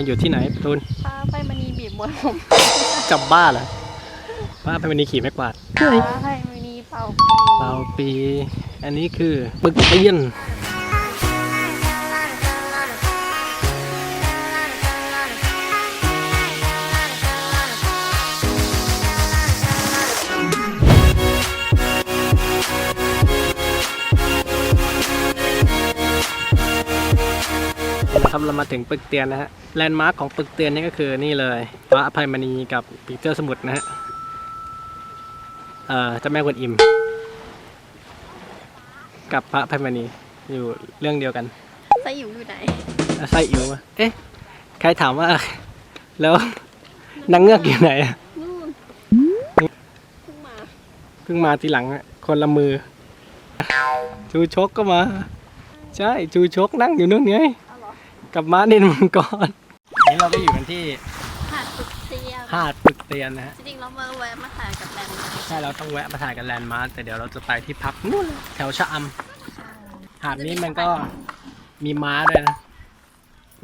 ตอนนี้เรามาอยู่ที่ไหนประตูนพาไปมณีบีบมวยผมจับบ้าเหรอบ้าไปวันนี้ขี่ไม่กวาดพาให้มณีเป่าปีเปาปี อันนี้คือปึกเตียน ครับเรามาถึงปึกเตียนนะฮะแลนด์มาร์คของปึกเตียนนี่ก็คือนี่เลยพระอภัยมณีกับปีเตอร์สมุทรนะฮะเอ่อเจ้าแม่กวนอิม กับพระอภัยมณีอยู่เรื่องเดียวกันไส้อยู่อยู่ไหนแล้วไส้อิ๋วอะเอ๊ะใครถามว่า แล้วนางเงือกอยู่ไหนอะนู่นเพิ่งมาเพิ่งมาทีหลังอะคนละมือจูชกก็มา ใช่จูชกนั่งอยู่นู่นไงเอาเหรอ กับม้านินมังกรนี่เราก็อยู่กันที่หาดตึกเตียงหาดปึกเตียนนะฮะ จริงๆเรามาแวะมาถ่ายกับแบมนะใช่เราต้องแวะมาถ่ายกันแลนด์มาร์คแต่เดี๋ยวเราจะไปที่พักนู่นแถวชะอำหาดนี้มันก็มีม้าด้วยนะ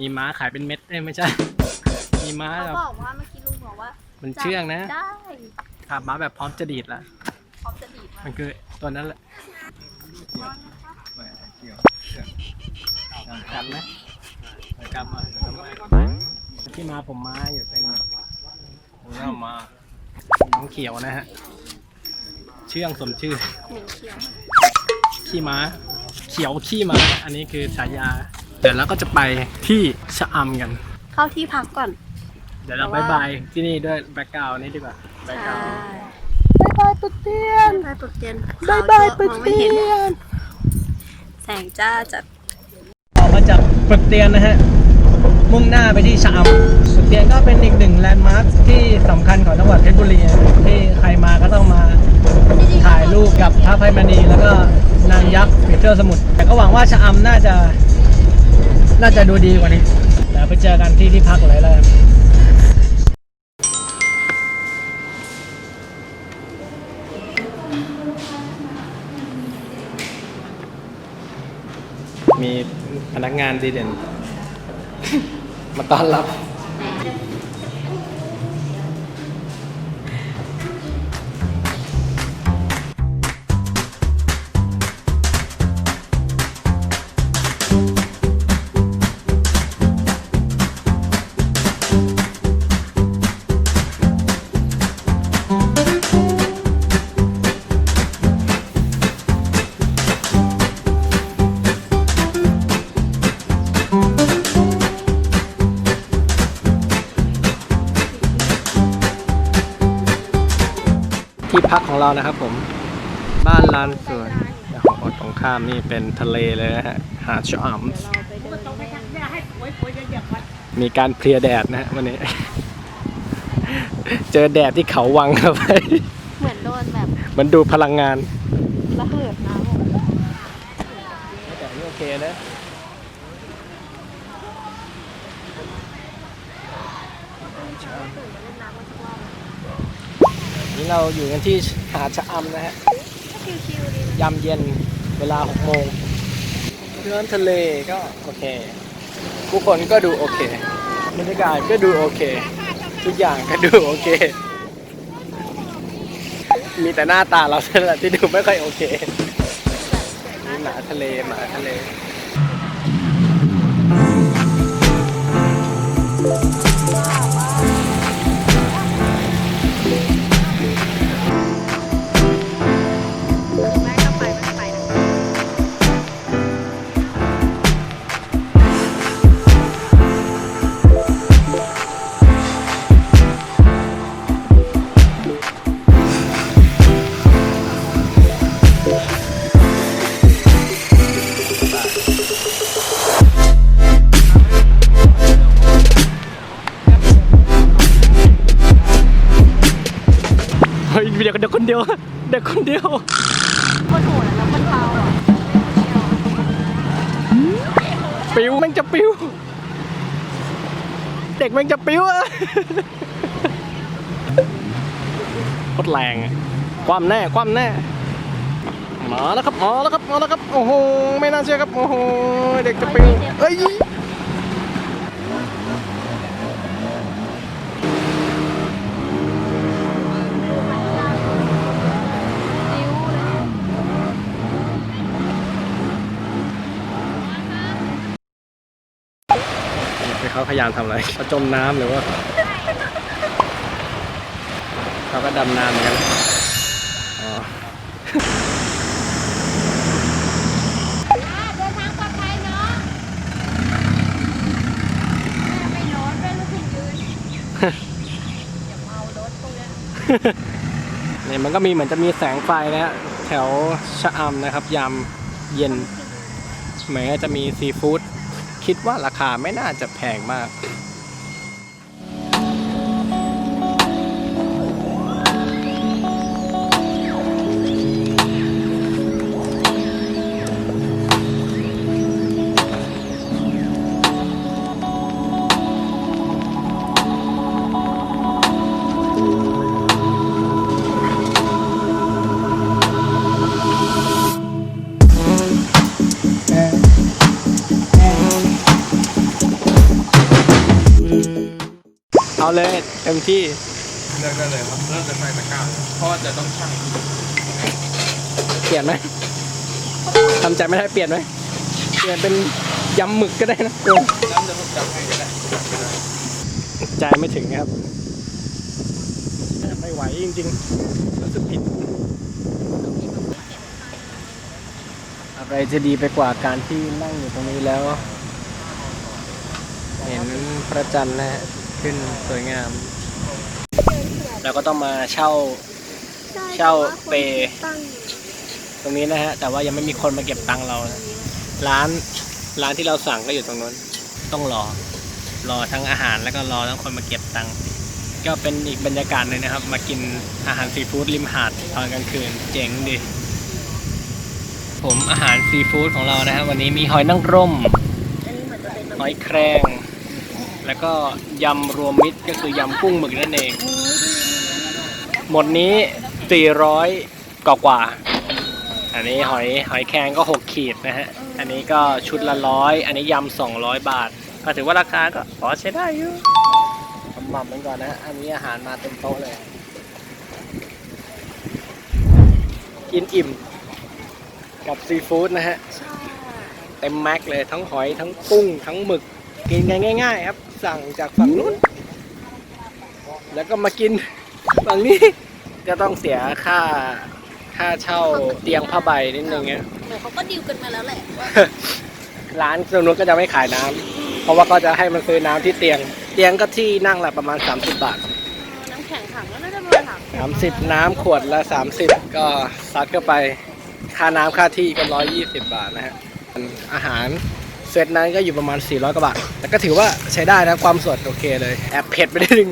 มีม้าขายเป็นเม็ดเอ้ยไม่ใช่ มีม้าเขาแบบบอกว่าเมื่อกี้ลุงบอกว่ามันเชื่องนะได้ขับม้าแบบพร้อมจะดีดละพร้อมจะดีดมามันคือตัวนั้นแหละกันไหม กันมาที่มาผมม้าอยู่เป็นผมเอามาน้องเขียวนะฮะ เชื่องสมชื่อเหม็นเขียวขี้ม้า เขียวขี้ม้า อันนี้คือฉายา เดี๋ยวเราก็จะไปที่ชะอำกัน เข้าที่พักก่อน เดี๋ยวเราแต่บายว่าบายที่นี่ด้วยแบ็กกราวนี้ดีกว่าแบ็กกราวใช่บายบายตุ๊กเตียนบายปึกเตียนบายบายขวตุ๊กมองไม่เตีเห็นยนแสงจ้าจัดออกมาจากปึกเตียนนะฮะ มุ่งหน้าไปที่ชะอำปึกเตียนก็เป็นอีกหนึ่งแลนด์มาร์คที่สำคัญของจังหวัดเพชรบุรีที่ใครมาก็ต้องมาถ่ายรูปกับพระไพมณีแล้วก็นางยักษ์ปีเตอร์สมุทรแต่ก็หวังว่าชะอำน่าจะ น่าจะดูดีกว่านี้แล้วไปเจอกันที่ที่พักเลยแล้วกันมีพนักงานดีเด่น ม เรานะครับ ผมบ้านลานสวนหอตรงข้ามนี่เป็นทะเลเลยนะฮะหาดชะอำมีการเพลียแดดนะฮะวันนี้ เจอแดดที่เขาวังเข้าไปเหมือนโดนแบบมันดูพลังงานระเหิดน้ำออกมาแต่นี่โอเคนะนี่เราอยู่กันที่ หาดชะอำนะฮะยามเย็นเวลา6โมงน้ำทะเลก็โอเค ผู้คนก็ดูโอเคบรรยากาศก็ดูโอเค ทุกอย่างก็ดูโอเค มีแต่หน้าตาเราเท่านั้นแหละที่ดูไม่ค่อยโอเคมีหมาทะเลหมาทะเลแม่ ฮ้ยเดี๋ยวเดี๋ยวคนเดียวเดี๋ยวคนเดียวคตรโหดแล้วมันเบาปิวแม่งจะปิว เด็กแม่งจะปิวอะโคตรแรงอะความแน่ความแน่มาแล้วครับมาแล้วครับมาแล้วครับโอ้โหไม่น่าเชื่อครับโอ้โหเด็กจะปิวเอ้ย พ ยายามทำอะไรเขาจมน้ำหรือว่าเขาก็ดำน้ำเหมือนกันอ๋อเดินทางปลอดภัยเนาะแม่ไม่นอนแม่รู้สึกยืนอย่าเมารถตรงเนี้ยเนี่ยมันก็มีเหมือนจะมีแสงไฟนะฮะแถวชะอำนะครับ ยามเย็นเหมือนจะมีซีฟู้ด คิดว่าราคาไม่น่าจะแพงมาก เอาเลยเต็มที่เลือกได้เลยครับเลือกจะใส่ตะกร้าเพราะว่าจะต้องชั่งเปลี่ยนไหมทำใจไม่ได้เปลี่ยนไหมเปลี่ยนเป็นยำหมึกก็ได้นะเออน้ำจะผมจับให้ก็ได้ใจไม่ถึงครับ ไม่ไหวจริงๆรู้สึกผิด อะไรจะดีไปกว่าการที่นั่งอยู่ตรงนี้แล้ว เห็นพระจันทร์นะฮะ ขึ้นสวยงามแล้วก็ต้องมาเช่า เช่าเป ตรงนี้นะฮะ แต่ว่ายังไม่มีคนมาเก็บตังค์เรานะร้านร้านที่เราสั่งก็อยู่ตรงนู้น ต้องรอ รอทั้งอาหารแล้วก็รอทั้งคนมาเก็บตังค์ก็เป็นอีกบรรยากาศเลยนะครับ มากินอาหารซีฟู้ดริมหาดตอนกลางคืนเจ๋งดิผมอาหารซีฟู้ดของเรานะฮะวันนี้มีหอยนางรมอันนี้เหมือนจะเป็นหอยแครง แล้วก็ยำรวมมิตรก็คือยำกุ้งหมึกนั่นเอง หมดนี้ 400กว่ากว่าๆอันนี้หอยหอยแครงก็ 6 ขีดนะฮะ อันนี้ก็ชุดละร้อย อันนี้ยำ200 บาท ก็ถือว่าราคาก็พอใช้ได้อยู่หม่ำมันก่อนนะฮะอันนี้อาหารมาเต็มโต๊ะเลย กินอิ่ม กับซีฟู้ดนะฮะ เต็มแม็กเลยทั้งหอยทั้งกุ้งทั้งหมึก กินกันง่าย ๆ ครับ สั่งจากฝั่งนู้น แล้วก็มากินฝั่งนี้ ก็ต้องเสียค่าค่าเช่าเตียงผ้าใบนิดนึงเงี้ยเหมือนเขาก็ดิวกันมาแล้วแหละว่าร้านตรงนู้นก็จะไม่ขายน้ำเพราะว่าเขาจะให้มันซื้อน้ำที่เตียง เตียงก็ที่นั่งละประมาณ 30 บาท น้ำแข็งถังก็น่าจะประมาณถัง30 น้ำขวดละ 30 ก็ซัดเข้าไป ค่าน้ำค่าที่ก็ 120 บาทนะฮะอาหาร เซตนั้นก็อยู่ประมาณ 400 กว่าบาท แต่ก็ถือว่าใช้ได้นะความสดโอเคเลย แอบเผ็ดไปนิดนึง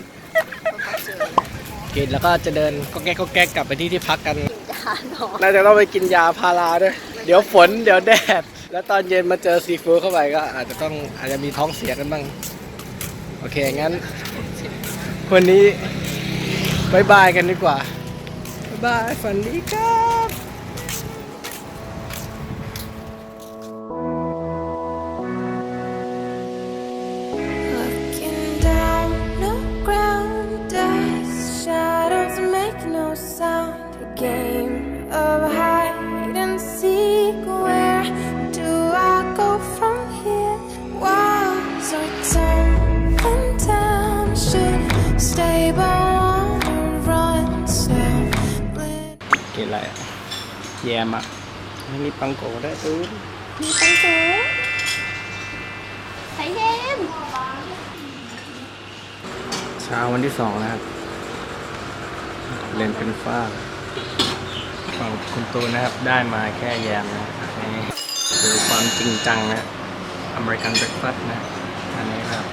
กินแล้วก็จะเดินก็แก๊กก็แก๊กกลับไปที่ที่พักกันจานหนอนน่าจะต้องไปกินยาพาราด้วย เดี๋ยวฝนเดี๋ยวแดด แล้วตอนเย็นมาเจอซีฟู้ดเข้าไปก็อาจจะต้องอาจจะมีท้องเสียกันบ้าง โอเค งั้น วันนี้บายบายกันดีกว่าบายบายฝันดีครับ sound. A game of hide and seek. Where do I go from here? Walls are tumbling down. Should stay, but wanna run still. Lit กินอะไรอะแยมอะไม่มีปังโกะได้วยเออมีตังโกไข่เค็มเช้าวันที่สองนะครับ เรียนเป็นฟ้าฝั่งคุณตูนนะครับ ได้มาแค่แยมนะนี่คือความจริงจังนะอเมริกันเบรคฟาสต์นะ อันนี้แบบ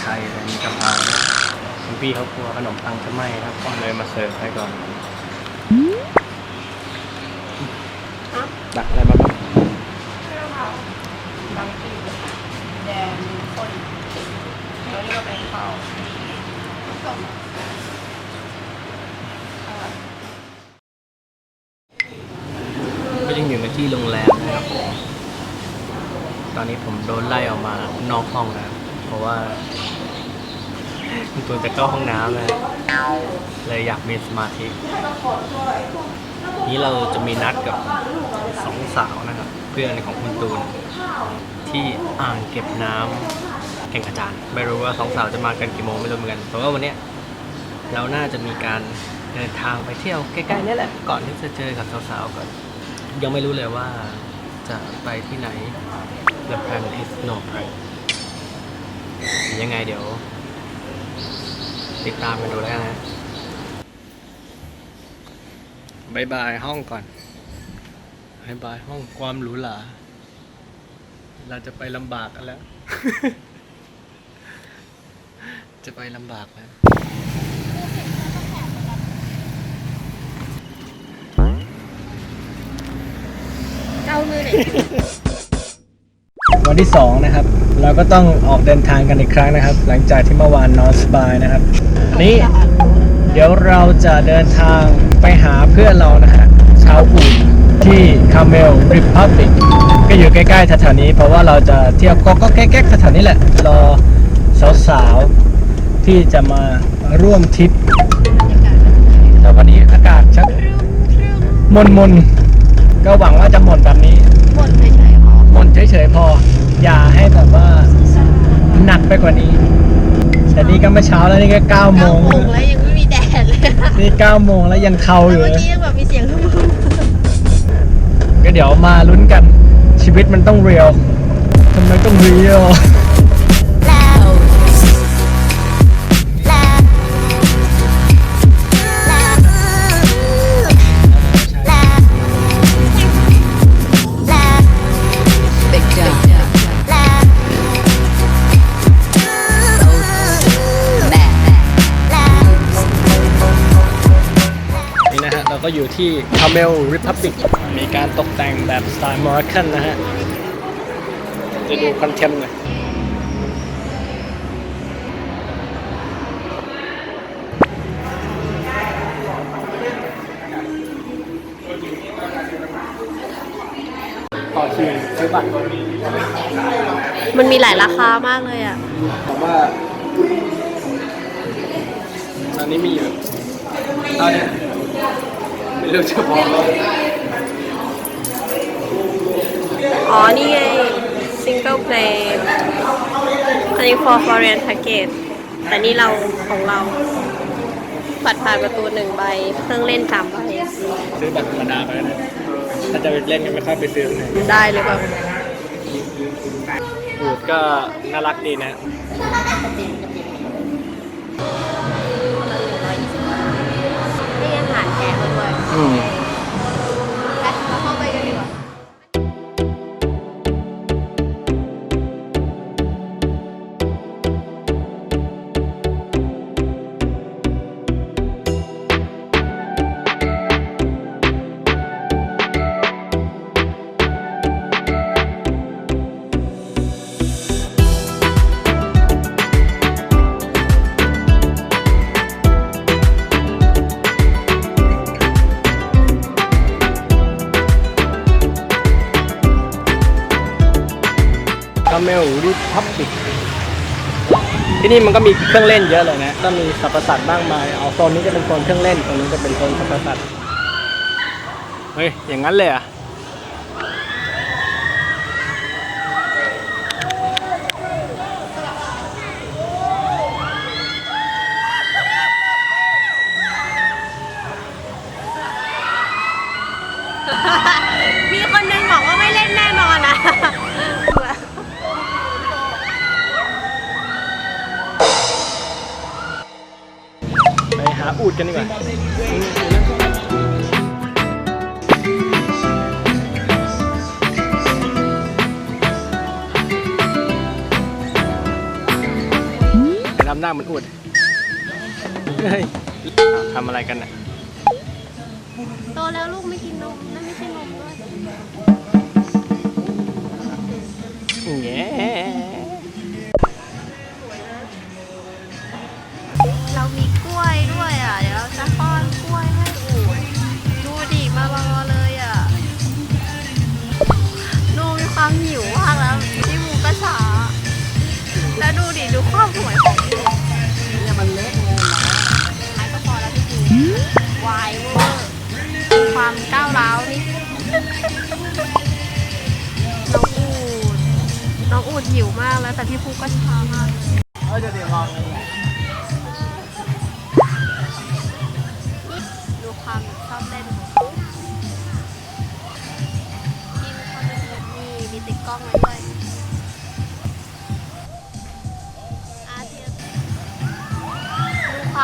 ไทยๆเลยมีกะเพรานะคุณพี่เขากลัวขนมปังจะไหม้ครับก็เลยมาเสิร์ฟให้ก่อน ดักอะไรมาบ้างบางทีแดงคนแล้วเรียกว่าเป็นข้าวก็ยั อยู่ในที่โรงแรมนะครับผมตอนนี้ผมโดนไล่ออกมานอกห้องนะเพราะว่าคุณตูนจะเข้าห้องน้ำนะเลยอยากมีสมาธิ นี้เราจะมีนัดกับสองสาวนะครับ เพื่อนของคุณตูน ที่อ่างเก็บน้ำแข่งอาจารย์ ไม่รู้ว่าสองสาวจะมากันกี่โมงไม่รู้เหมือนกันเพราะว่าวันนี้เราน่าจะมีการเดินทางไปเที่ยวใกล้ๆนี่แหละก่อนที่จะเจอกับสาวๆก่อน ยังไม่รู้เลยว่าจะไปที่ไหน The plan is no plan ยังไงเดี๋ยว ติดตามกันดูแล้วนนะบายบายห้องก่อนบายบายห้องความหรูหรา เราจะไปลำบากกันแล้ว จะไปลำบากแล้ว เกามือหน่อยวันที่สองนะครับ เราก็ต้องออกเดินทางกันอีกครั้งนะครับ หลังจากที่เมื่อวานนอนสบายนะครับ นี่เดี๋ยวเราจะเดินทางไปหาเพื่อนเรานะฮะชาวอูดที่คาเมลริพับบิกก็อยู่ใกล้ๆแถวๆนี้ เพราะว่าเราจะเที่ยวก็ก็แก๊กๆแถวๆนี้แหละ รอสาวๆ ที่จะมาร่วมทริปแต่วันนี้อากาศชักมนมนๆ ก็หวังว่าจะหมดแบบนี้ หมดเฉยๆพอหมดเฉยๆพอ อย่าให้แบบว่าหนักไปกว่านี้ แต่นี่ก็เมื่อเช้าแล้วนี่ก็เก้าโมเก้างโมงแล้วยังไม่มีแดดเลยนี่เก้าโมงแล้วยังเทาอยู่เมื่อเลยกี้ยังแบบมีเสียงฮึ่มก็เดี๋ยวมาลุ้นกันชีวิตมันต้องเรียลทำไมต้องเรียล ที่ Camel Republic มีการตกแต่งแบบสไตล์มอร์คันนะฮะ จะดูคอนเทมหน่อยต่อคิวซื้อบัตรมันมีหลายราคามากเลยอะผมว่าตอนนี้มีอยู่ตอนนี้ ไม่รู้จะบอกว่าอ๋อ นี่ไง single play อันนี้ for foreign package แต่นี่เราของเรา บัตรผ่านประตูหนึ่งใบ เครื่องเล่นสามใบ ซื้อบัตรธรรมดาไปก็ได้ถ้าจะไปเล่นก็ไม่ค่อยไปซื้อเลยได้เลยแบบอูดก็น่ารักดีนะ พับบิกที่นี่มันก็มีเครื่องเล่นเยอะเลยนะก็มีสรรพสัตว์มากมายเอาโซนนี้จะเป็นโซนเครื่องเล่นตรงนี้จะเป็นโซนสรรพสัตว์เฮ้ยอย่างนั้นเลยอะ กันดีกว่าไปทำหน้าเหมือนอูดเฮ้ยทำอะไรกันน่ะ โตแล้วลูกไม่กินนมนั่นไม่ใช่นมด้วยแง่ วยด้วยอะ เดี๋ยวเราจะป้อนกล้วยให้อูดดูดิมารอเลยอะดูมีความหิวมากแล้วที่มูก็ช้าแล้วดูดิดูความสวยของอูเนี่ยมันเล็กเลยนะไม้ก็พอแล้วพี่จูวายเวอร์ความก้าวร้าวนี่น้องอูดน้องอูดหิวมากแล้วแต่พี่ภูก็ช้ามากเลยเออเดี๋ยวเดี๋ยวมองกันแหละ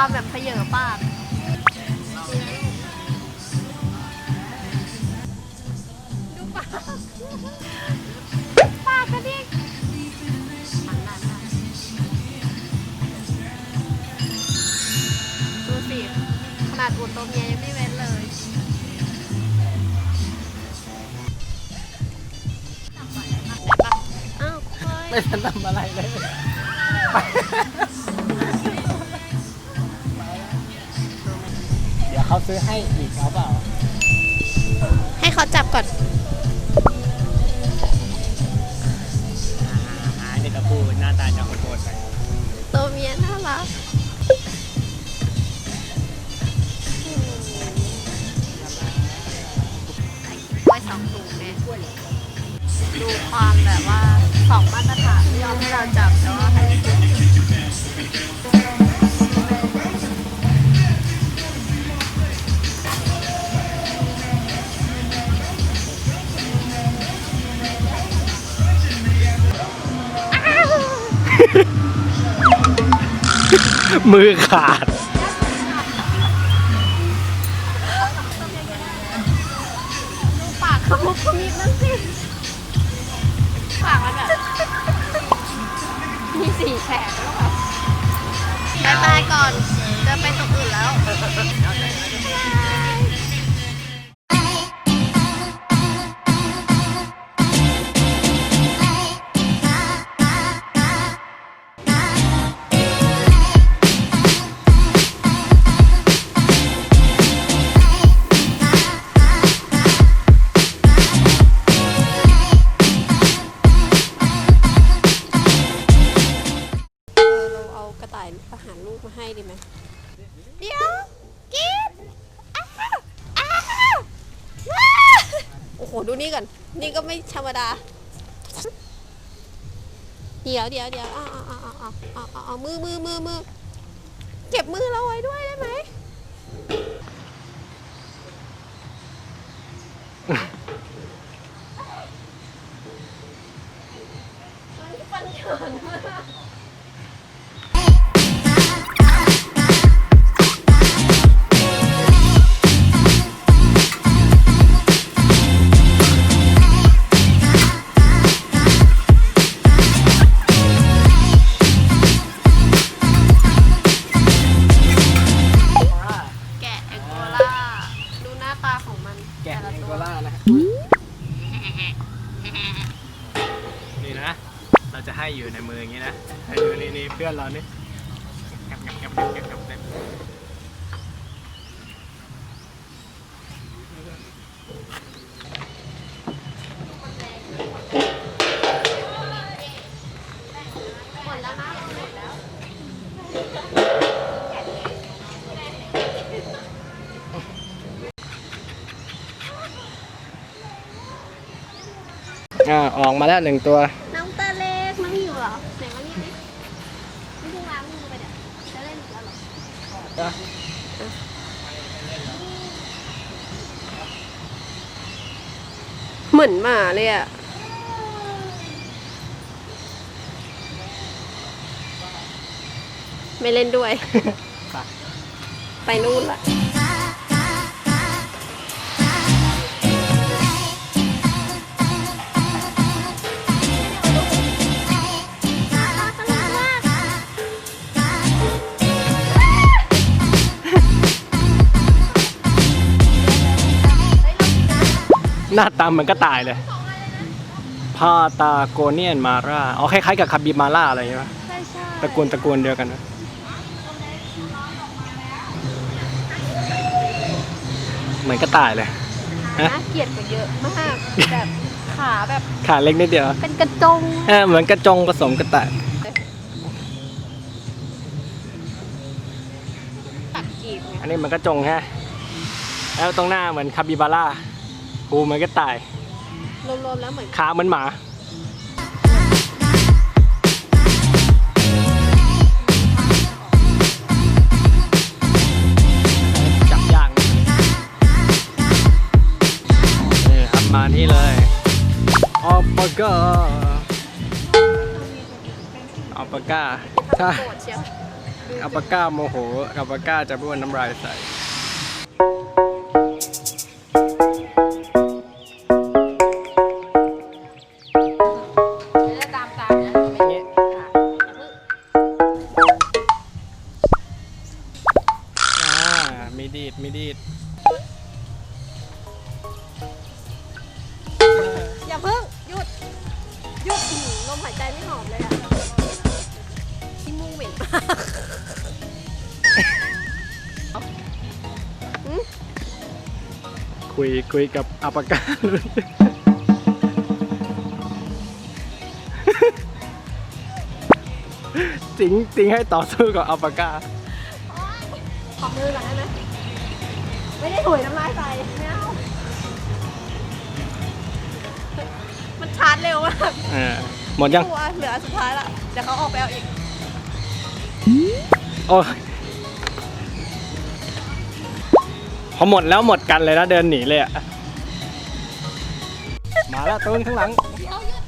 ความแบบเพเยอปากดูปาก ปากกระดิกดูสิขนาดอุ่นตัวเมียยังไม่เว้นเลย อ้าวเฮ้ย ไม่ทันทำอะไรเลย เดี๋ยวเขาซื้อให้อีกเอาเปล่า ให้เขาจับก่อน อ่านี่กระปูหน้าตาจะโหดๆไปตัวเมียน่ารัก ไว้สองถุงแม่ดูความแบบว่าสองมาตรฐานไม่ยอมให้เราจับแต่ว่าให้ มือขาด ดูปากขมุบขมิบนั่นสิปากมันแบบมีสี่แฉกแล้วแบบบายบายก่อน เดี๋ยวเดี๋ยวเดี๋ยวเอาเอาเอาเอาเอาเอาเอามือมือมือมือเก็บมือเราไว้ด้วยได้ไหมฟันเฉินมาก อ่าออกมาแล้วหนึ่งตัว น้องตาเล็กน้องหิวเหรอไหนมานี่ดิไม่เพิ่งล้างมือไปเดี๋ยวจะเล่นอีกแล้วเหรอเหมือนหมาเลยอะไม่เล่นด้วย ไปไปนู่นละ หน้าตาเหมือนกระต่ายเลยพาตาโกเนียนมาร่าอ๋อคล้ายๆกับคาบิมาร่าอะไรอย่างเงี้ยใช่ใช่ตระกูลตระกูลเดียวกันนะเหมือนกระต่ายเลยฮะน่าเกลียดกว่าเยอะมาก แบบขาแบบขาเล็กนิดเดียว เป็นกระจงเออเหมือนกระจงผสมกระต่ายตัดกีบไงอันนี้เหมือนกระจงฮะ แล้วตรงหน้าเหมือนคาบิบาร่า ปูมันก็ตาย รวมๆแล้วเหมือน ขาเหมือนหมา จับอย่างนะนี่ครับมาที่เลยออปเกอร์อัปปก้าใช่ออัปปก้าโมโหออปปก้าจะบ้วนน้ำลายใส่ คุยคุยกับอัลปาก้าจริงจริงให้ต่อสู้กับอัลปาก้าขอบมือก่อนได้ไหมไม่ได้ถุยน้ำลายใส่ไม่เอามันชาร์จเร็วมากเออหมดยัง ตัวเหลือสุดท้ายละเดี๋ยวเขาออกไปเอาอีก โอ้ย พอหมดแล้วหมดกันเลยนะเดินหนีเลยอะมาแล้วตูนข้างหลัง เดี๋ยวหยุด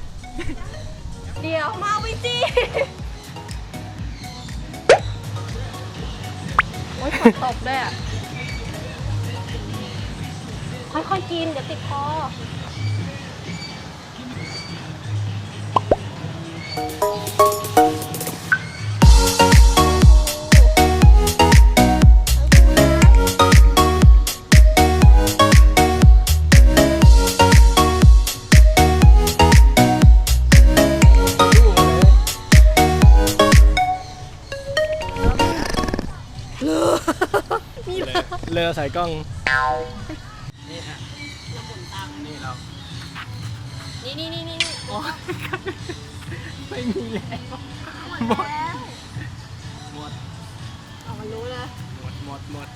เดี๋ยวมาวิจีโอ้ยฝนตกด้วยอะค่อยๆกิน เดี๋ยวติดคอ ใส่กล้อง นี่ฮะนี่เรานี่นี่นี่นี่โอ้ไม่มีแล้วหมดแล้วหมด เอามันรู้นะหมดหมดหมด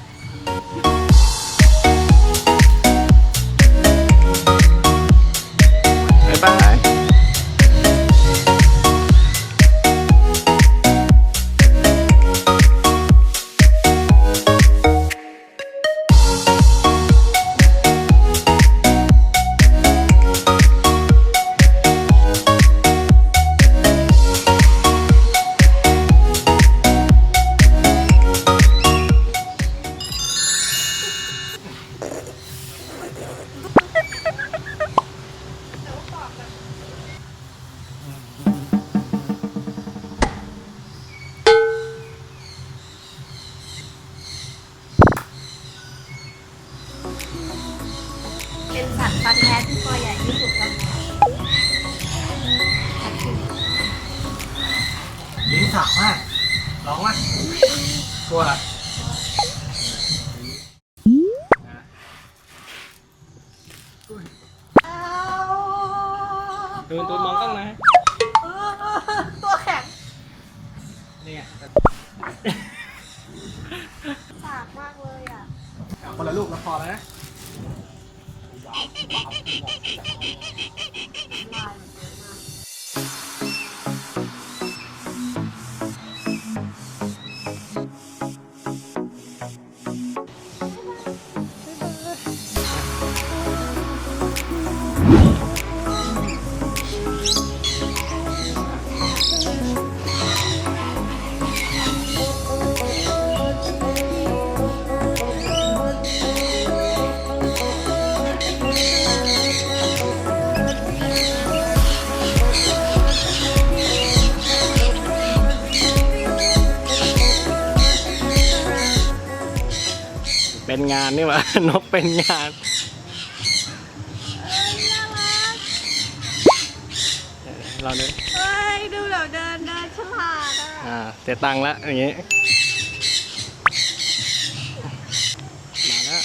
แพ้ที่ตัวใหญ่ที่สุดแล้วลิ้นสักมากร้องว่ากลัวานนี่หว่านกเป็นงานเราเนี่ยเฮ้ยดูแบบเดินเดินฉลาดอะอ่าเสียตังค์แล้วอย่างงี้ มาแล้ว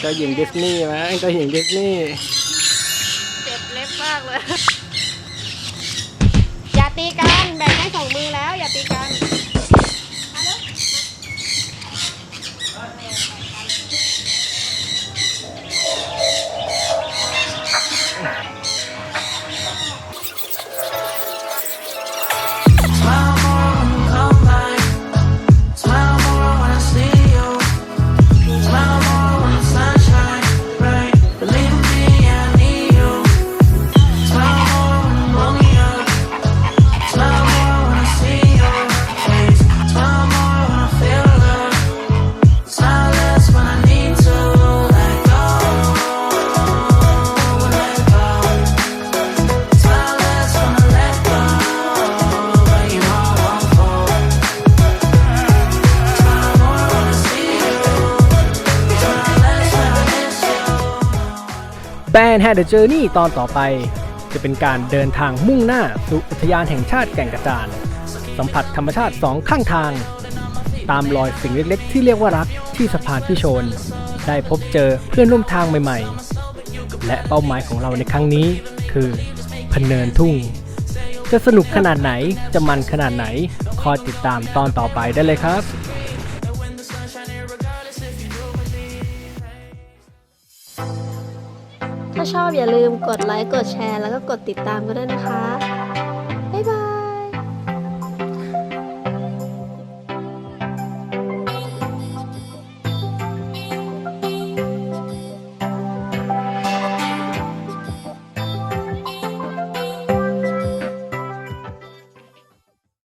เจ้าหญิงดิสนีย์ไหมเจ้าหญิงดิสนีย์เจ็บเล็บมากเลย อย่าตีกัน แบ่งให้สองมือแล้ว อย่าตีกัน Band Had a Journey ตอนต่อไป จะเป็นการเดินทางมุ่งหน้าสู่อุทยานแห่งชาติแก่งกระจาน สัมผัสธรรมชาติสองข้างทาง ตามรอยสิ่งเล็กๆ ที่เรียกว่ารักที่สะพานพี่โชน ได้พบเจอเพื่อนร่วมทางใหม่ๆ และเป้าหมายของเราในครั้งนี้ คือพเนินทุ่ง จะสนุกขนาดไหนจะมันขนาดไหน คอยติดตามตอนต่อไปได้เลยครับ ชอบอย่าลืมกดไลค์ กดแชร์ แล้วก็กดติดตามกันด้วยนะคะ